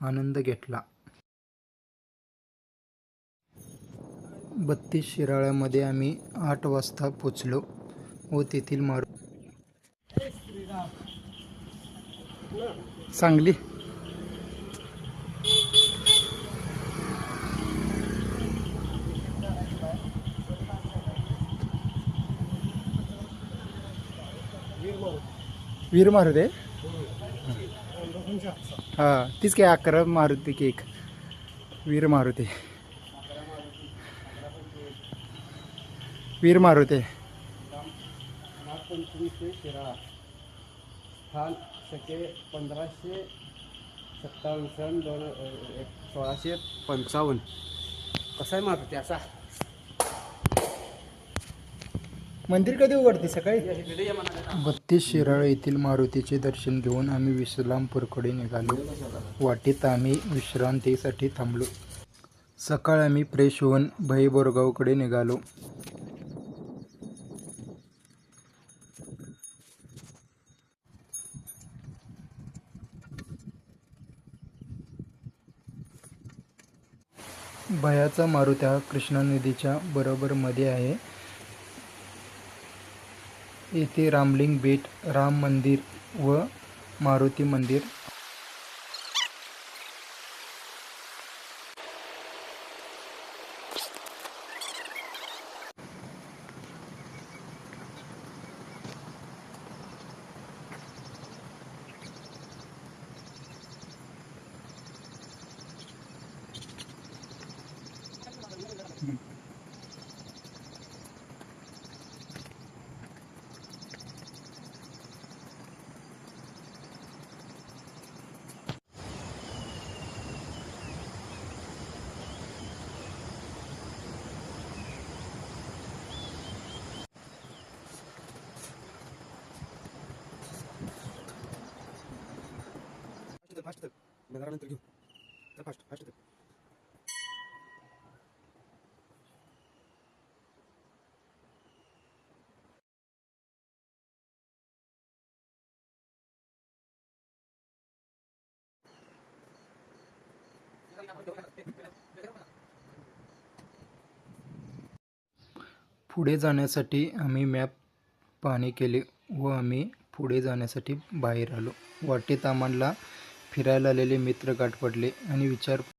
आनंद घेतला. बत्तीस शिराळ्यामध्ये आम्ही आठ वाजता पोचलो व तेथील मारू. सांगली. वीर मारुती हां तीच काय अकरा मारुती केक वीर मारुती. वीर मारुती. पंचवीसशे शिराळा स्थान सके पंधराशे सत्तावन्न सन दोन एक सोळाशे पंचावन्न. कसा आहे मारुती असा? मंदिर कधी उघडते? सकाळी? बत्तीस शिराळ येथील मारुतीचे दर्शन घेऊन आम्ही विश्रामपूरकडे निघालो. वाटेत आम्ही विश्रांतीसाठी थांबलो. सकाळ आम्ही फ्रेश होऊन भई बोरगावकडे निघालो. भयाचा मारुती हा कृष्णा नदीच्या बरोबर मध्ये आहे. येथे रामलिंग बेट राम मंदिर व मारुती मंदिर. पुढे जाण्यासाठी आम्ही मॅप पाहणी केले व आम्ही पुढे जाण्यासाठी बाहेर आलो. वाटेत आम्हाला फिरायला आलेले मित्र गाठ पडले आणि विचार